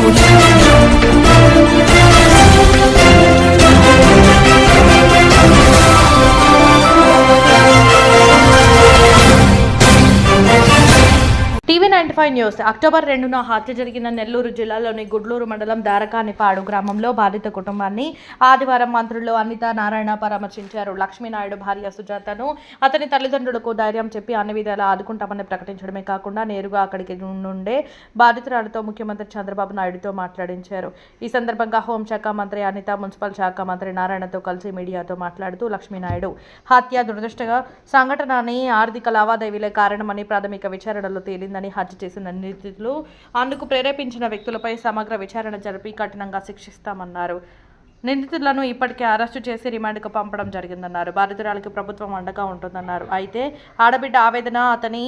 Saúde. News. October రెండున హత్య జరిగిన నెల్లూరు జిల్లాలోని గుడ్లూరు మండలం దారకానిపాడు గ్రామంలో బాధిత కుటుంబాన్ని ఆదివారం మంత్రులు అనిత నారాయణ పరామర్శించారు. లక్ష్మీనాయుడు భార్య సుజాతను అతని తల్లిదండ్రులకు ధైర్యం చెప్పి అన్ని విధాలా ఆదుకుంటామని ప్రకటించడమే కాకుండా నేరుగా అక్కడికి నుండే బాధితురాలతో ముఖ్యమంత్రి చంద్రబాబు నాయుడుతో మాట్లాడించారు. ఈ సందర్భంగా హోంశాఖ మంత్రి అనిత మున్సిపల్ శాఖ మంత్రి నారాయణతో కలిసి మీడియాతో మాట్లాడుతూ లక్ష్మీనాయుడు హత్య దురదృష్టగా సంఘటనని ఆర్థిక లావాదేవీలే కారణమని ప్రాథమిక విచారణలో తేలిందని హత్య చేసిన నిందితులు అందుకు ప్రేరేపించిన వ్యక్తులపై సమగ్ర విచారణ జరిపి కఠినంగా శిక్షిస్తామన్నారు. నిందితులను ఇప్పటికే అరెస్టు చేసి రిమాండ్కు పంపడం జరిగిందన్నారు. బాధితురాలికి ప్రభుత్వం అండగా ఉంటుందన్నారు. అయితే ఆడబిడ్డ ఆవేదన అతని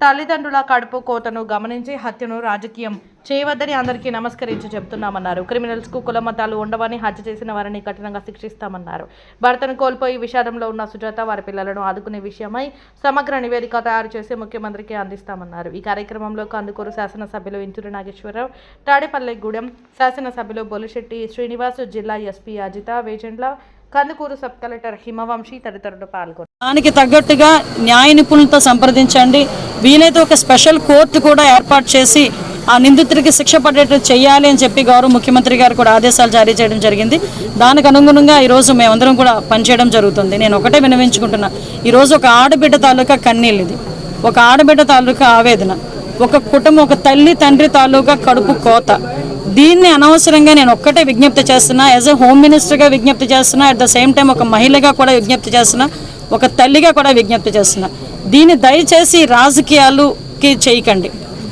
తల్లిదండ్రుల కడుపు కోతను గమనించి హత్యను రాజకీయం చేయవద్దని అందరికీ నమస్కరించి చెబుతున్నామన్నారు క్రిమినల్స్కు కుల మతాలు ఉండవని హత్య చేసిన వారిని కఠినంగా శిక్షిస్తామన్నారు. భర్తను కోల్పోయి విషాదంలో ఉన్న సుజాత వారి పిల్లలను ఆదుకునే విషయమై సమగ్ర నివేదిక తయారు చేసి ముఖ్యమంత్రికి అందిస్తామన్నారు. ఈ కార్యక్రమంలో కందుకూరు శాసనసభ్యులు ఇంటూరు నాగేశ్వరరావు తాడేపల్లిగూడెం శాసనసభ్యులు బొలిశెట్టి శ్రీనివాస్ జిల్లా SP Ajitha Vejendla Kandukur sub collector Himavamshi తదితరులు పాల్గొన్నారు. దానికి తగ్గట్టుగా న్యాయ నిపుణులతో సంప్రదించండి. వీలైతే ఒక స్పెషల్ కోర్టు కూడా ఏర్పాటు చేసి ఆ నిందితుడికి శిక్ష పడేట్టు చేయాలి అని చెప్పి గౌరవ ముఖ్యమంత్రి గారు కూడా ఆదేశాలు జారీ చేయడం జరిగింది. దానికి అనుగుణంగా ఈరోజు మేమందరం కూడా పనిచేయడం జరుగుతుంది. నేను ఒకటే వినవించుకుంటున్నా ఈరోజు ఒక ఆడబిడ్డ తాలూకా కన్నీళ్ళు ఇది. ఒక ఆడబిడ్డ తాలూకా ఆవేదన. ఒక కుటుంబం ఒక తల్లి తండ్రి తాలూకా కడుపు కోత. దీన్ని అనవసరంగా నేను ఒక్కటే విజ్ఞప్తి చేస్తున్నా. యాజ్ ఎ హోమ్ మినిస్టర్గా విజ్ఞప్తి చేస్తున్నా. అట్ ద సేమ్ టైం ఒక మహిళగా కూడా విజ్ఞప్తి చేస్తున్నా. ఒక తల్లిగా కూడా విజ్ఞప్తి చేస్తున్నా. దీన్ని దయచేసి రాజకీయాలుకి చేయకండి.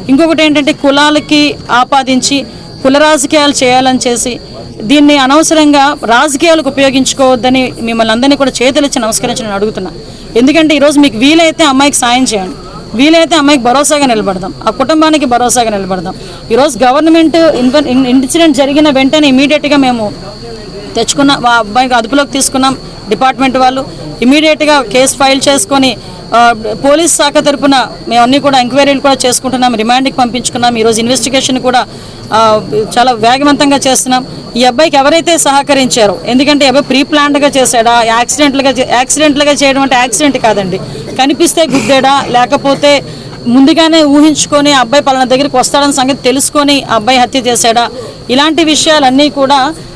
ఇంకొకటి ఏంటంటే కులాలకి ఆపాదించి కుల రాజకీయాలు చేయాలని చేసి దీన్ని అనవసరంగా రాజకీయాలకు ఉపయోగించుకోవద్దని మిమ్మల్ని అందరినీ కూడా చేతులిచ్చి నమస్కరించి నేను అడుగుతున్నా. ఎందుకంటే ఈరోజు మీకు వీలైతే అమ్మాయికి సాయం చేయండి. వీలైతే అమ్మాయికి భరోసాగా నిలబడదాం. ఆ కుటుంబానికి భరోసాగా నిలబడదాం. ఈరోజు గవర్నమెంట్ ఇన్- ఇన్సిడెంట్ జరిగిన వెంటనే ఇమీడియట్గా మేము తెచ్చుకున్న మా అబ్బాయికి అదుపులోకి తీసుకున్నాం డిపార్ట్మెంట్ వాళ్ళు. ఇమీడియట్గా కేసు ఫైల్ చేసుకొని పోలీస్ శాఖ తరపున మేము అన్నీ కూడా ఎంక్వైరీలు కూడా చేసుకుంటున్నాం రిమాండ్కి పంపించుకున్నాం. ఈరోజు ఇన్వెస్టిగేషన్ కూడా చాలా వేగవంతంగా చేస్తున్నాం. ఈ అబ్బాయికి ఎవరైతే సహకరించారో ఎందుకంటే అబ్బాయి ప్రీ ప్లాన్డ్గా చేశాడా యాక్సిడెంట్లుగా చే- యాక్సిడెంట్లుగా చేయడం అంటే యాక్సిడెంట్ కాదండి. కనిపిస్తే గుద్దాడా లేకపోతే ముందుగానే ఊహించుకొని అబ్బాయి పలానా దగ్గరికి వస్తాడన్న సంగతి తెలుసుకొని ఆ అబ్బాయి హత్య చేశాడా ఇలాంటి విషయాలన్నీ కూడా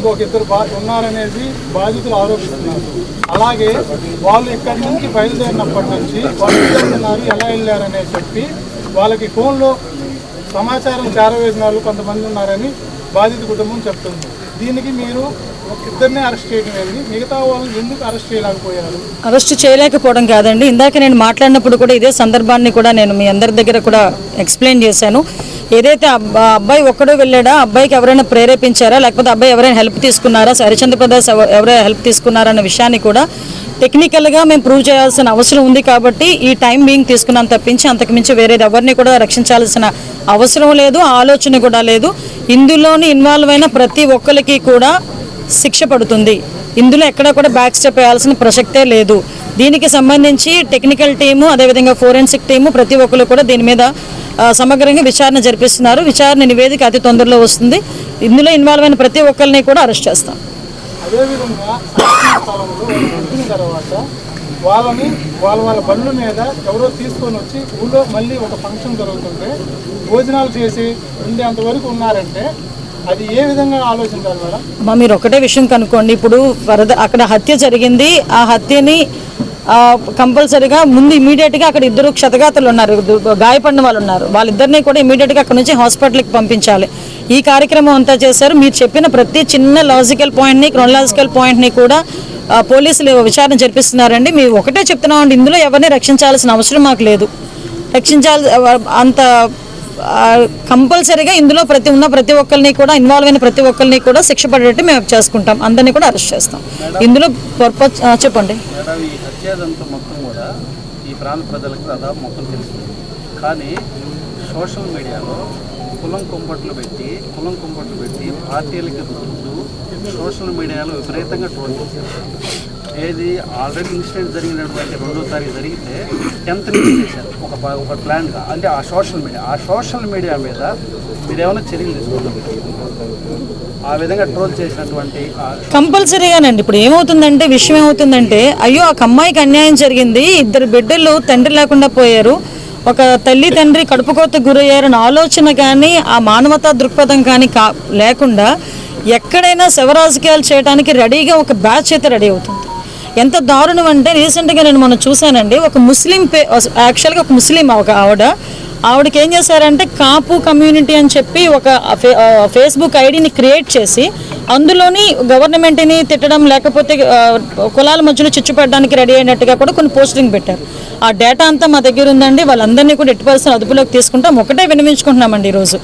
ఇంకొక ఇద్దరు బా ఉన్నారనేది బాధితులు ఆరోపిస్తున్నారు. అలాగే వాళ్ళు ఇక్కడి నుంచి బయలుదేరినప్పటి నుంచి వాళ్ళు ఎక్కడ ఉన్నారు ఎలా వెళ్ళారనే చెప్పి వాళ్ళకి ఫోన్లో సమాచారం చేరవేసిన వాళ్ళు కొంతమంది ఉన్నారని బాధిత కుటుంబం చెప్తుంది. దీనికి మీరు ఒక ఇద్దరినే అరెస్ట్ చేయడం ఏంటి? మిగతా వాళ్ళని ఎందుకు అరెస్ట్ చేయలేకపోయారు? అరెస్ట్ చేయలేకపోవడం కాదండి. ఇందాక నేను మాట్లాడినప్పుడు కూడా ఇదే సందర్భాన్ని కూడా నేను మీ అందరి దగ్గర కూడా ఎక్స్ప్లెయిన్ చేశాను. ఏదైతే అబ్బా- అబ్బాయి ఒక్కడో వెళ్ళాడా అబ్బాయికి ఎవరైనా ప్రేరేపించారా లేకపోతే అబ్బాయి ఎవరైనా హెల్ప్ తీసుకున్నారా హరిచంద్ర ప్రదాస్ ఎవరైనా హెల్ప్ తీసుకున్నారా అన్న విషయాన్ని కూడా టెక్నికల్గా మేము ప్రూవ్ చేయాల్సిన అవసరం ఉంది కాబట్టి ఈ టైం బీయింగ్ తీసుకున్నాం తప్పించి అంతకుమించి వేరేది ఎవరిని కూడా రక్షించాల్సిన అవసరం లేదు ఆలోచన కూడా లేదు. ఇందులోని ఇన్వాల్వ్ అయిన ప్రతి ఒక్కరికి కూడా శిక్ష పడుతుంది. ఇందులో ఎక్కడ కూడా బ్యాక్ స్టెప్ వేయాల్సిన ప్రసక్తే లేదు. దీనికి సంబంధించి టెక్నికల్ టీము అదేవిధంగా ఫోరెన్సిక్ టీము ప్రతి ఒక్కరు కూడా దీని మీద సమగ్రంగా విచారణ జరిపిస్తున్నారు. విచారణ నివేదిక అతి తొందరలో వస్తుంది. ఇందులో ఇన్వాల్వ్ అయిన ప్రతి ఒక్కరిని కూడా అరెస్ట్ చేస్తాం. తర్వాత వాళ్ళని వాళ్ళ వాళ్ళ బండ్ల మీద ఎవరో తీసుకొని వచ్చి ఊళ్ళో మళ్ళీ ఒక ఫంక్షన్ జరుగుతుంటే భోజనాలు చేసి ఉండేంత వరకు ఉన్నారంటే అది ఏ విధంగా ఆలోచించాలి మేడం? మీరు ఒకటే విషయం కనుక్కోండి. ఇప్పుడు వరద అక్కడ హత్య జరిగింది. ఆ హత్యని కంపల్సరీగా ముందు ఇమీడియట్గా అక్కడ ఇద్దరు క్షతగాతలు ఉన్నారు. గాయపడిన వాళ్ళు ఉన్నారు. వాళ్ళిద్దరిని కూడా ఇమీడియట్గా అక్కడ నుంచి హాస్పిటల్కి పంపించాలి. ఈ కార్యక్రమం అంతా చేశారు. మీరు చెప్పిన ప్రతి చిన్న లాజికల్ పాయింట్ని క్రొనలాజికల్ పాయింట్ని కూడా పోలీసులు విచారణ జరిపిస్తున్నారండి. మేము ఒకటే చెప్తున్నామండి. ఇందులో ఎవరిని రక్షించాల్సిన అవసరం మాకు లేదు. రక్షించాల్సి అంత కంపల్సరీగా ఇందులో ప్రతి ఉన్న ప్రతి ఒక్కరిని కూడా ఇన్వాల్వ్ అయిన ప్రతి ఒక్కరిని కూడా శిక్ష పడేట్టు మేము చేసుకుంటాం. అందరినీ కూడా అరెస్ట్ చేస్తాం. ఇందులో పర్పస్ చెప్పండి. ఈ ప్రాంత ప్రజలకు దాదాపు మొత్తం కానీ సోషల్ మీడియాలో కులం కుంపట్లు పెట్టి కులం కుంపట్లు పెట్టి పార్టీలకి రుద్దుతూ సోషల్ మీడియాలో విపరీతంగా ట్రోల్ చేశారు. ఏది ఆల్రెడీ ఇన్సిడెంట్ జరిగినటువంటి రెండో తారీఖు జరిగితే టెన్త్ నుంచి చేశారు. ఒక ఒక ప్లాన్గా. అంటే ఆ సోషల్ మీడియా ఆ సోషల్ మీడియా మీద మీరు ఏమైనా చర్యలు తీసుకుంటారు ఆ విధంగా ట్రోల్ చేసినటువంటి కంపల్సరీగానండి. ఇప్పుడు ఏమవుతుందంటే విషయం ఏమవుతుందంటే అయ్యో ఆ అమ్మాయికి అన్యాయం జరిగింది. ఇద్దరు బిడ్డలు తండ్రి లేకుండా పోయారు. ఒక తల్లి తండ్రి కడుపుకోత గురయ్యారని ఆలోచన కానీ ఆ మానవతా దృక్పథం కానీ కా లేకుండా ఎక్కడైనా శవరాజకీయాలు చేయడానికి రెడీగా ఒక బ్యాచ్ అయితే రెడీ అవుతుంది. ఎంత దారుణం అంటే రీసెంట్గా నేను మొన్న చూశానండి. ఒక ముస్లిం పే యాక్చువల్గా ఒక ముస్లిం ఒక ఆవిడ. ఆవిడకి ఏం చేశారంటే కాపు కమ్యూనిటీ అని చెప్పి ఒక ఫేస్బుక్ ఐడిని క్రియేట్ చేసి అందులోని గవర్నమెంట్ని తిట్టడం లేకపోతే కులాల మధ్యలో చిచ్చుపడడానికి రెడీ అయినట్టుగా కూడా కొన్ని పోస్టింగ్ పెట్టారు. ఆ డేటా అంతా మా దగ్గర ఉందండి. వాళ్ళందరినీ కూడా ఎట్టి పరిస్థితులు అదుపులోకి తీసుకుంటాం. ఒకటే వినిపించుకుంటున్నామండి ఈరోజు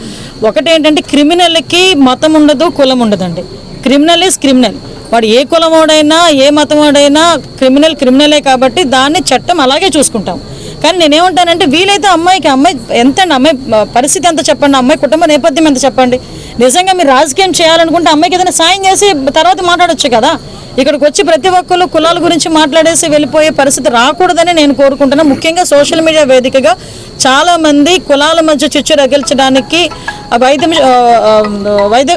ఒకటేంటంటే క్రిమినల్కి మతం ఉండదు కులం ఉండదండి. క్రిమినల్ ఈజ్ క్రిమినల్ వాడు ఏ కులమోడైనా ఏ మతమోడైనా వాడైనా క్రిమినల్ క్రిమినలే కాబట్టి దాన్ని చట్టం అలాగే చూసుకుంటాం. కానీ నేనేమంటానంటే వీలైతే అమ్మాయికి అమ్మాయి ఎంత అమ్మాయి పరిస్థితి ఎంత చెప్పండి అమ్మాయి కుటుంబ నేపథ్యం ఎంత చెప్పండి. నిజంగా మీరు రాజకీయం చేయాలనుకుంటే అమ్మాయికి ఏదైనా సాయం చేసి తర్వాత మాట్లాడొచ్చు కదా. ఇక్కడికి వచ్చి ప్రతి ఒక్కరు కులాల గురించి మాట్లాడేసి వెళ్ళిపోయే పరిస్థితి రాకూడదని నేను కోరుకుంటున్నాను ముఖ్యంగా సోషల్ మీడియా వేదికగా చాలామంది కులాల మధ్య చిచ్చు రగిల్చడానికి వైద్యం వైద్య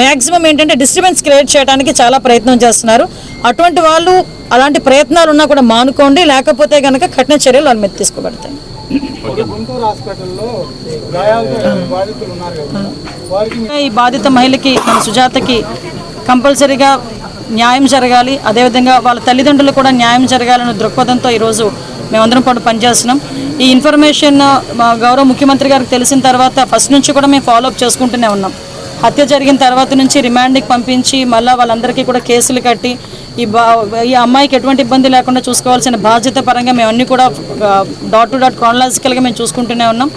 మ్యాక్సిమం ఏంటంటే డిస్టర్బెన్స్ క్రియేట్ చేయడానికి చాలా ప్రయత్నం చేస్తున్నారు. అటువంటి వాళ్ళు అలాంటి ప్రయత్నాలు ఉన్నా కూడా మానుకోండి లేకపోతే కనుక కఠిన చర్యలు వాళ్ళ మీద తీసుకోబడతాయి. ఈ బాధిత మహిళకి మన సుజాతకి కంపల్సరీగా న్యాయం జరగాలి. అదేవిధంగా వాళ్ళ తల్లిదండ్రులు కూడా న్యాయం జరగాలనే దృక్పథంతో ఈరోజు మేమందరం పాటు పనిచేస్తున్నాం. ఈ ఇన్ఫర్మేషన్ మా గౌరవ ముఖ్యమంత్రి గారికి తెలిసిన తర్వాత ఫస్ట్ నుంచి కూడా మేము ఫాలోఅప్ చేసుకుంటూనే ఉన్నాం. హత్య జరిగిన తర్వాత నుంచి రిమాండ్కి పంపించి మళ్ళీ వాళ్ళందరికీ కూడా కేసులు కట్టి ఈ బా ఈ అమ్మాయికి ఎటువంటి ఇబ్బంది లేకుండా చూసుకోవాల్సిన బాధ్యత పరంగా మేము అన్ని కూడా డాట్ టు డాట్ క్రానలాజికల్గా మేము చూసుకుంటూనే ఉన్నాం.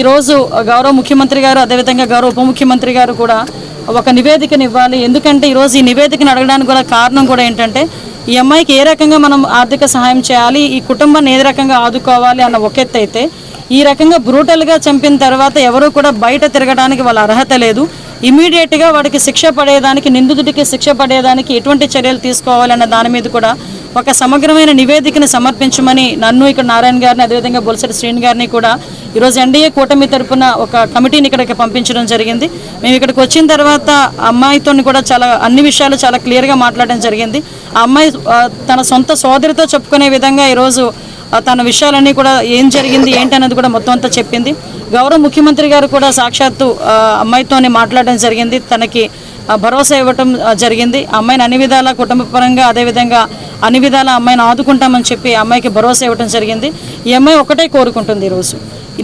ఈరోజు గౌరవ ముఖ్యమంత్రి గారు అదేవిధంగా గౌరవ ఉప ముఖ్యమంత్రి గారు కూడా ఒక నివేదికను ఇవ్వాలి ఎందుకంటే ఈరోజు ఈ నివేదికను అడగడానికి కూడా కారణం కూడా ఏంటంటే ఈ అమ్మాయికి ఏ రకంగా మనం ఆర్థిక సహాయం చేయాలి ఈ కుటుంబాన్ని ఏ రకంగా ఆదుకోవాలి అన్న ఒక అయితే ఈ రకంగా బ్రూటల్గా చంపిన తర్వాత ఎవరూ కూడా బయట తిరగడానికి వాళ్ళ అర్హత లేదు. ఇమీడియట్గా వాడికి శిక్ష పడేదానికి నిందితుడికి శిక్ష పడేదానికి ఎటువంటి చర్యలు తీసుకోవాలన్న దాని మీద కూడా ఒక సమగ్రమైన నివేదికను సమర్పించమని నన్ను ఇక్కడ నారాయణ గారిని అదేవిధంగా బొలసటి శ్రీని గారిని కూడా ఈరోజు ఎన్డీఏ కూటమి తరపున ఒక కమిటీని ఇక్కడికి పంపించడం జరిగింది. మేము ఇక్కడికి వచ్చిన తర్వాత అమ్మాయితో కూడా చాలా అన్ని విషయాలు చాలా క్లియర్గా మాట్లాడడం జరిగింది. ఆ అమ్మాయి తన సొంత సోదరితో చెప్పుకునే విధంగా ఈరోజు తన విషయాలన్నీ కూడా ఏం జరిగింది ఏంటి అన్నది కూడా మొత్తం అంతా చెప్పింది. గౌరవ ముఖ్యమంత్రి గారు కూడా సాక్షాత్తు అమ్మాయితోనే మాట్లాడడం జరిగింది. తనకి భరోసా ఇవ్వటం జరిగింది. అమ్మాయిని అన్ని విధాల కుటుంబ పరంగా అదేవిధంగా అన్ని విధాల అమ్మాయిని ఆదుకుంటామని చెప్పి అమ్మాయికి భరోసా ఇవ్వటం జరిగింది. ఈ అమ్మాయి ఒకటే కోరుకుంటుంది ఈరోజు.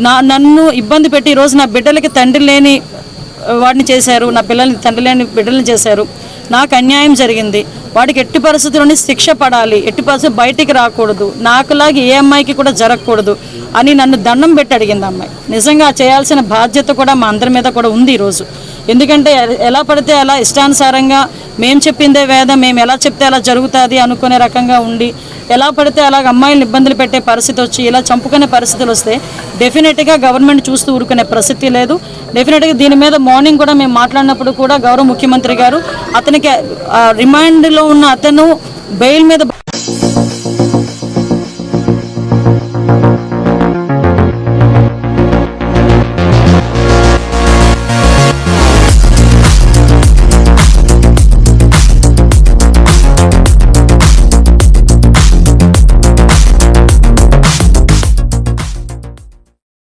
నా నన్ను ఇబ్బంది పెట్టి ఈరోజు నా బిడ్డలకి తండ్రి లేని వాడిని చేశారు. నా పిల్లల్ని తండ్రి లేని బిడ్డల్ని చేశారు. నాకు అన్యాయం జరిగింది. వాడికి ఎట్టి పరిస్థితుల్లోని శిక్ష పడాలి. ఎట్టి పరిస్థితి బయటికి రాకూడదు. నాకులాగా ఏ అమ్మాయికి కూడా జరగకూడదు అని నన్ను దండం పెట్టి అడిగింది అమ్మాయి. నిజంగా చేయాల్సిన బాధ్యత కూడా మా అందరి మీద కూడా ఉంది ఈరోజు. ఎందుకంటే ఎలా పడితే అలా ఇష్టానుసారంగా మేము చెప్పిందే వేదం మేము ఎలా చెప్తే అలా జరుగుతుంది అనుకునే రకంగా ఉండి ఎలా పడితే అలాగ అమ్మాయిలను ఇబ్బందులు పెట్టే పరిస్థితి వచ్చి ఇలా చంపుకునే పరిస్థితులు వస్తే డెఫినెట్గా గవర్నమెంట్ చూస్తూ ఊరుకునే పరిస్థితి లేదు. డెఫినెట్గా దీని మీద మార్నింగ్ కూడా మేము మాట్లాడినప్పుడు కూడా గౌరవ ముఖ్యమంత్రి గారు అతని అతనికి రిమాండ్లో ఉన్న అతను బెయిల్ మీద